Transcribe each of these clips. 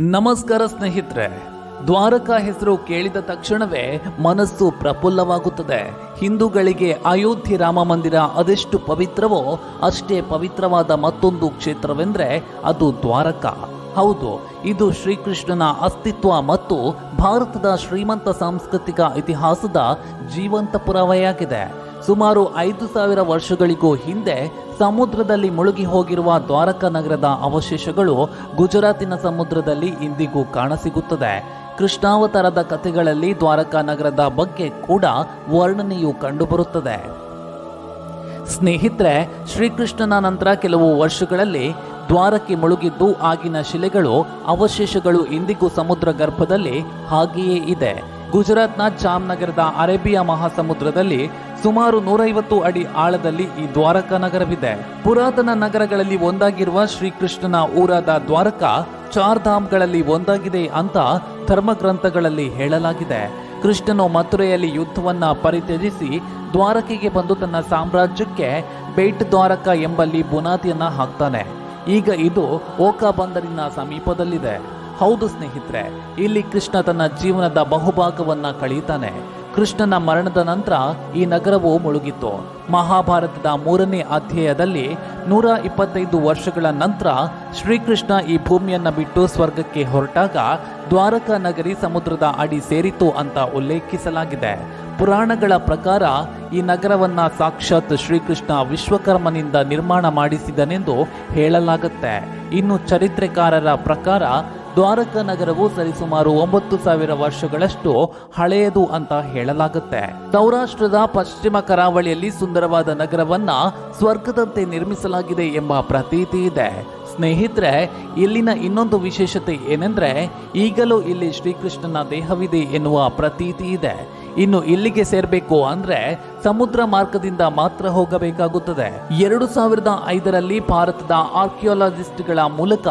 ನಮಸ್ಕಾರ ಸ್ನೇಹಿತರೆ, ದ್ವಾರಕಾ ಹೆಸರು ಕೇಳಿದ ತಕ್ಷಣವೇ ಮನಸ್ಸು ಪ್ರಫುಲ್ಲವಾಗುತ್ತದೆ. ಹಿಂದೂಗಳಿಗೆ ಅಯೋಧ್ಯೆ ರಾಮ ಮಂದಿರ ಅದೆಷ್ಟು ಪವಿತ್ರವೋ ಅಷ್ಟೇ ಪವಿತ್ರವಾದ ಮತ್ತೊಂದು ಕ್ಷೇತ್ರವೆಂದರೆ ಅದು ದ್ವಾರಕಾ. ಹೌದು, ಇದು ಶ್ರೀಕೃಷ್ಣನ ಅಸ್ತಿತ್ವ ಮತ್ತು ಭಾರತದ ಶ್ರೀಮಂತ ಸಾಂಸ್ಕೃತಿಕ ಇತಿಹಾಸದ ಜೀವಂತ ಪುರಾವೆಯಾಗಿದೆ. ಸುಮಾರು ಐದು ಸಾವಿರ ವರ್ಷಗಳಿಗೂ ಹಿಂದೆ ಸಮುದ್ರದಲ್ಲಿ ಮುಳುಗಿ ಹೋಗಿರುವ ದ್ವಾರಕಾ ನಗರದ ಅವಶೇಷಗಳು ಗುಜರಾತಿನ ಸಮುದ್ರದಲ್ಲಿ ಇಂದಿಗೂ ಕಾಣಸಿಗುತ್ತದೆ. ಕೃಷ್ಣಾವತಾರದ ಕಥೆಗಳಲ್ಲಿ ದ್ವಾರಕಾ ನಗರದ ಬಗ್ಗೆ ಕೂಡ ವರ್ಣನೆಯು ಕಂಡುಬರುತ್ತದೆ. ಸ್ನೇಹಿತರೆ, ಶ್ರೀಕೃಷ್ಣನ ನಂತರ ಕೆಲವು ವರ್ಷಗಳಲ್ಲಿ ದ್ವಾರಕ್ಕೆ ಮುಳುಗಿದ್ದು ಆಗಿನ ಶಿಲೆಗಳು, ಅವಶೇಷಗಳು ಇಂದಿಗೂ ಸಮುದ್ರ ಗರ್ಭದಲ್ಲಿ ಹಾಗೆಯೇ ಇದೆ. ಗುಜರಾತ್ನ ಜಾಮ್ನಗರದ ಅರೇಬಿಯಾ ಮಹಾಸಮುದ್ರದಲ್ಲಿ ಸುಮಾರು ನೂರೈವತ್ತು ಅಡಿ ಆಳದಲ್ಲಿ ಈ ದ್ವಾರಕಾ ನಗರವಿದೆ. ಪುರಾತನ ನಗರಗಳಲ್ಲಿ ಒಂದಾಗಿರುವ ಶ್ರೀಕೃಷ್ಣನ ಊರಾದ ದ್ವಾರಕಾ ಚಾರ್ಧಾಮ್ಗಳಲ್ಲಿ ಒಂದಾಗಿದೆ ಅಂತ ಧರ್ಮಗ್ರಂಥಗಳಲ್ಲಿ ಹೇಳಲಾಗಿದೆ. ಕೃಷ್ಣನು ಮಥುರೆಯಲ್ಲಿ ಯುದ್ಧವನ್ನ ಪರಿತ್ಯಜಿಸಿ ದ್ವಾರಕೆಗೆ ಬಂದು ತನ್ನ ಸಾಮ್ರಾಜ್ಯಕ್ಕೆ ಬೇಟ್ ದ್ವಾರಕ ಎಂಬಲ್ಲಿ ಬುನಾದಿಯನ್ನ ಹಾಕ್ತಾನೆ. ಈಗ ಇದು ಓಕಾ ಬಂದರಿನ ಸಮೀಪದಲ್ಲಿದೆ. ಹೌದು ಸ್ನೇಹಿತರೆ, ಇಲ್ಲಿ ಕೃಷ್ಣ ತನ್ನ ಜೀವನದ ಬಹುಭಾಗವನ್ನ ಕಳೆಯುತ್ತಾನೆ. ಕೃಷ್ಣನ ಮರಣದ ನಂತರ ಈ ನಗರವು ಮುಳುಗಿತ್ತು. ಮಹಾಭಾರತದ ಮೂರನೇ ಅಧ್ಯಾಯದಲ್ಲಿ ನೂರ ಇಪ್ಪತ್ತೈದು ವರ್ಷಗಳ ನಂತರ ಶ್ರೀಕೃಷ್ಣ ಈ ಭೂಮಿಯನ್ನು ಬಿಟ್ಟು ಸ್ವರ್ಗಕ್ಕೆ ಹೊರಟಾಗ ದ್ವಾರಕಾ ನಗರಿ ಸಮುದ್ರದ ಅಡಿ ಸೇರಿತು ಅಂತ ಉಲ್ಲೇಖಿಸಲಾಗಿದೆ. ಪುರಾಣಗಳ ಪ್ರಕಾರ ಈ ನಗರವನ್ನ ಸಾಕ್ಷಾತ್ ಶ್ರೀಕೃಷ್ಣ ವಿಶ್ವಕರ್ಮನಿಂದ ನಿರ್ಮಾಣ ಮಾಡಿಸಿದನೆಂದು ಹೇಳಲಾಗುತ್ತೆ. ಇನ್ನು ಚರಿತ್ರೆಕಾರರ ಪ್ರಕಾರ ದ್ವಾರಕಾ ನಗರವು ಸರಿಸುಮಾರು ಒಂಬತ್ತು ಸಾವಿರ ವರ್ಷಗಳಷ್ಟು ಹಳೆಯದು ಅಂತ ಹೇಳಲಾಗುತ್ತೆ. ಸೌರಾಷ್ಟ್ರದ ಪಶ್ಚಿಮ ಕರಾವಳಿಯಲ್ಲಿ ಸುಂದರವಾದ ನಗರವನ್ನ ಸ್ವರ್ಗದಂತೆ ನಿರ್ಮಿಸಲಾಗಿದೆ ಎಂಬ ಪ್ರತೀತಿ ಇದೆ. ಸ್ನೇಹಿತರೆ, ಇಲ್ಲಿನ ಇನ್ನೊಂದು ವಿಶೇಷತೆ ಏನೆಂದರೆ, ಈಗಲೂ ಇಲ್ಲಿ ಶ್ರೀಕೃಷ್ಣನ ದೇಹವಿದೆ ಎನ್ನುವ ಪ್ರತೀತಿ ಇದೆ. ಇನ್ನು ಇಲ್ಲಿಗೆ ಸೇರಬೇಕು ಅಂದ್ರೆ, ಸಮುದ್ರ ಮಾರ್ಗದಿಂದ ಮಾತ್ರ ಹೋಗಬೇಕಾಗುತ್ತದೆ. ಎರಡು ಸಾವಿರದ ಐದರಲ್ಲಿ ಭಾರತದ ಆರ್ಕಿಯಾಲಜಿಸ್ಟ್ಗಳ ಮೂಲಕ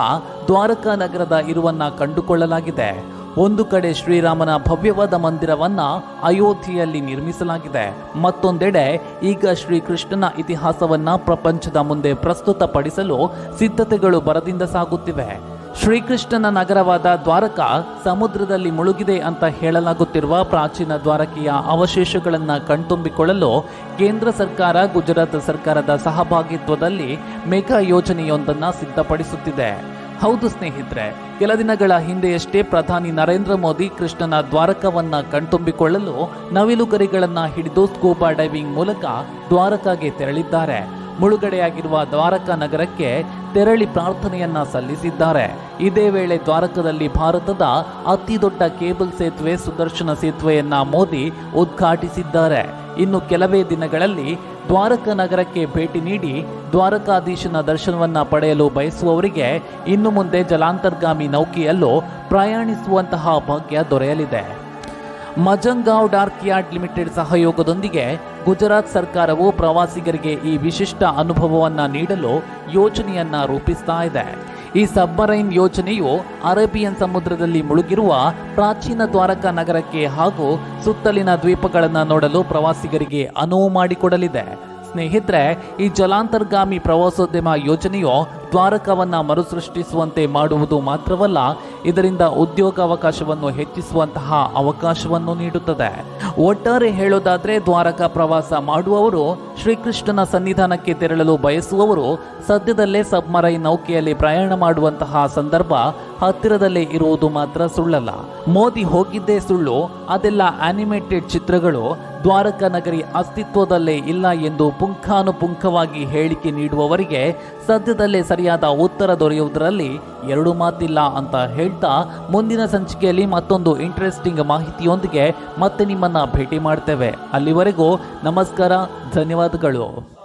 ದ್ವಾರಕಾ ನಗರದ ಇರುವನ್ನ ಕಂಡುಕೊಳ್ಳಲಾಗಿದೆ. ಒಂದು ಕಡೆ ಶ್ರೀರಾಮನ ಭವ್ಯವಾದ ಮಂದಿರವನ್ನ ಅಯೋಧ್ಯೆಯಲ್ಲಿ ನಿರ್ಮಿಸಲಾಗಿದೆ. ಮತ್ತೊಂದೆಡೆ ಈಗ ಶ್ರೀಕೃಷ್ಣನ ಇತಿಹಾಸವನ್ನ ಪ್ರಪಂಚದ ಮುಂದೆ ಪ್ರಸ್ತುತಪಡಿಸಲು ಸಿದ್ಧತೆಗಳು ಬರದಿಂದ ಸಾಗುತ್ತಿವೆ. ಶ್ರೀಕೃಷ್ಣನ ನಗರವಾದ ದ್ವಾರಕಾ ಸಮುದ್ರದಲ್ಲಿ ಮುಳುಗಿದೆ ಅಂತ ಹೇಳಲಾಗುತ್ತಿರುವ ಪ್ರಾಚೀನ ದ್ವಾರಕೆಯ ಅವಶೇಷಗಳನ್ನು ಕಣ್ತುಂಬಿಕೊಳ್ಳಲು ಕೇಂದ್ರ ಸರ್ಕಾರ, ಗುಜರಾತ್ ಸರ್ಕಾರದ ಸಹಭಾಗಿತ್ವದಲ್ಲಿ ಮೆಗಾ ಯೋಜನೆಯೊಂದನ್ನು ಸಿದ್ಧಪಡಿಸುತ್ತಿದೆ. ಹೌದು ಸ್ನೇಹಿತರೆ, ಕೆಲ ದಿನಗಳ ಹಿಂದೆಯಷ್ಟೇ ಪ್ರಧಾನಿ ನರೇಂದ್ರ ಮೋದಿ ಕೃಷ್ಣನ ದ್ವಾರಕವನ್ನ ಕಣ್ತುಂಬಿಕೊಳ್ಳಲು ನವಿಲುಗರಿಗಳನ್ನು ಹಿಡಿದು ಸ್ಕೂಬಾ ಡೈವಿಂಗ್ ಮೂಲಕ ದ್ವಾರಕಾಗೆ ತೆರಳಿದ್ದಾರೆ. ಮುಳುಗಡೆಯಾಗಿರುವ ದ್ವಾರಕಾ ನಗರಕ್ಕೆ ತೆರಳಿ ಪ್ರಾರ್ಥನೆಯನ್ನ ಸಲ್ಲಿಸಿದ್ದಾರೆ. ಇದೇ ವೇಳೆ ದ್ವಾರಕದಲ್ಲಿ ಭಾರತದ ಅತಿ ದೊಡ್ಡ ಕೇಬಲ್ ಸೇತುವೆ ಸುದರ್ಶನ ಸೇತುವೆಯನ್ನ ಮೋದಿ ಉದ್ಘಾಟಿಸಿದ್ದಾರೆ. ಇನ್ನು ಕೆಲವೇ ದಿನಗಳಲ್ಲಿ ದ್ವಾರಕ ನಗರಕ್ಕೆ ಭೇಟಿ ನೀಡಿ ದ್ವಾರಕಾಧೀಶನ ದರ್ಶನವನ್ನು ಪಡೆಯಲು ಬಯಸುವವರಿಗೆ ಇನ್ನು ಮುಂದೆ ಜಲಾಂತರ್ಗಾಮಿ ನೌಕೆಯಲ್ಲೂ ಪ್ರಯಾಣಿಸುವಂತಹ ಭಾಗ್ಯ ದೊರೆಯಲಿದೆ. ಮಜಂಗಾವ್ ಡಾರ್ಕ್ ಯಾರ್ಡ್ ಲಿಮಿಟೆಡ್ ಸಹಯೋಗದೊಂದಿಗೆ ಗುಜರಾತ್ ಸರ್ಕಾರವು ಪ್ರವಾಸಿಗರಿಗೆ ಈ ವಿಶಿಷ್ಟ ಅನುಭವವನ್ನು ನೀಡಲು ಯೋಜನೆಯನ್ನ ರೂಪಿಸ್ತಾ ಇದೆ. ಈ ಸಬ್ಮರೈನ್ ಯೋಜನೆಯು ಅರೇಬಿಯನ್ ಸಮುದ್ರದಲ್ಲಿ ಮುಳುಗಿರುವ ಪ್ರಾಚೀನ ದ್ವಾರಕಾ ನಗರಕ್ಕೆ ಹಾಗೂ ಸುತ್ತಲಿನ ದ್ವೀಪಗಳನ್ನು ನೋಡಲು ಪ್ರವಾಸಿಗರಿಗೆ ಅನುವು ಮಾಡಿಕೊಡಲಿದೆ. ಸ್ನೇಹಿತರೆ, ಈ ಜಲಾಂತರ್ಗಾಮಿ ಪ್ರವಾಸೋದ್ಯಮ ಯೋಜನೆಯು ದ್ವಾರಕವನ್ನ ಮರುಸೃಷ್ಟಿಸುವಂತೆ ಮಾಡುವುದು ಮಾತ್ರವಲ್ಲ, ಇದರಿಂದ ಉದ್ಯೋಗಾವಕಾಶವನ್ನು ಹೆಚ್ಚಿಸುವಂತಹ ಅವಕಾಶವನ್ನು ನೀಡುತ್ತದೆ. ಒಟ್ಟಾರೆ ಹೇಳೋದಾದ್ರೆ, ದ್ವಾರಕ ಪ್ರವಾಸ ಮಾಡುವವರು ಶ್ರೀಕೃಷ್ಣನ ಸನ್ನಿಧಾನಕ್ಕೆ ತೆರಳಲು ಬಯಸುವವರು ಸದ್ಯದಲ್ಲೇ ಸಬ್ಮರೈನ್ ನೌಕೆಯಲ್ಲಿ ಪ್ರಯಾಣ ಮಾಡುವಂತಹ ಸಂದರ್ಭ ಹತ್ತಿರದಲ್ಲೇ ಇರುವುದು ಮಾತ್ರ ಸುಳ್ಳಲ್ಲ. ಮೋದಿ ಹೋಗಿದ್ದೇ ಸುಳ್ಳು, ಅದೆಲ್ಲ ಆನಿಮೇಟೆಡ್ ಚಿತ್ರಗಳು. ದ್ವಾರಕಾ ನಗರಿ ಅಸ್ತಿತ್ವದಲ್ಲೇ ಇಲ್ಲ ಎಂದು ಪುಂಖಾನುಪುಂಖವಾಗಿ ಹೇಳಿಕೆ ನೀಡುವವರಿಗೆ ಸದ್ಯದಲ್ಲೇ ಸರಿಯಾದ ಉತ್ತರ ದೊರೆಯುವುದರಲ್ಲಿ ಎರಡು ಮಾತಿಲ್ಲ ಅಂತ ಹೇಳ್ತಾ ಮುಂದಿನ ಸಂಚಿಕೆಯಲ್ಲಿ ಮತ್ತೊಂದು ಇಂಟ್ರೆಸ್ಟಿಂಗ್ ಮಾಹಿತಿಯೊಂದಿಗೆ ಮತ್ತೆ ನಿಮ್ಮನ್ನ ಭೇಟಿ ಮಾಡ್ತೇವೆ. ಅಲ್ಲಿವರೆಗೂ ನಮಸ್ಕಾರ, ಧನ್ಯವಾದಗಳು.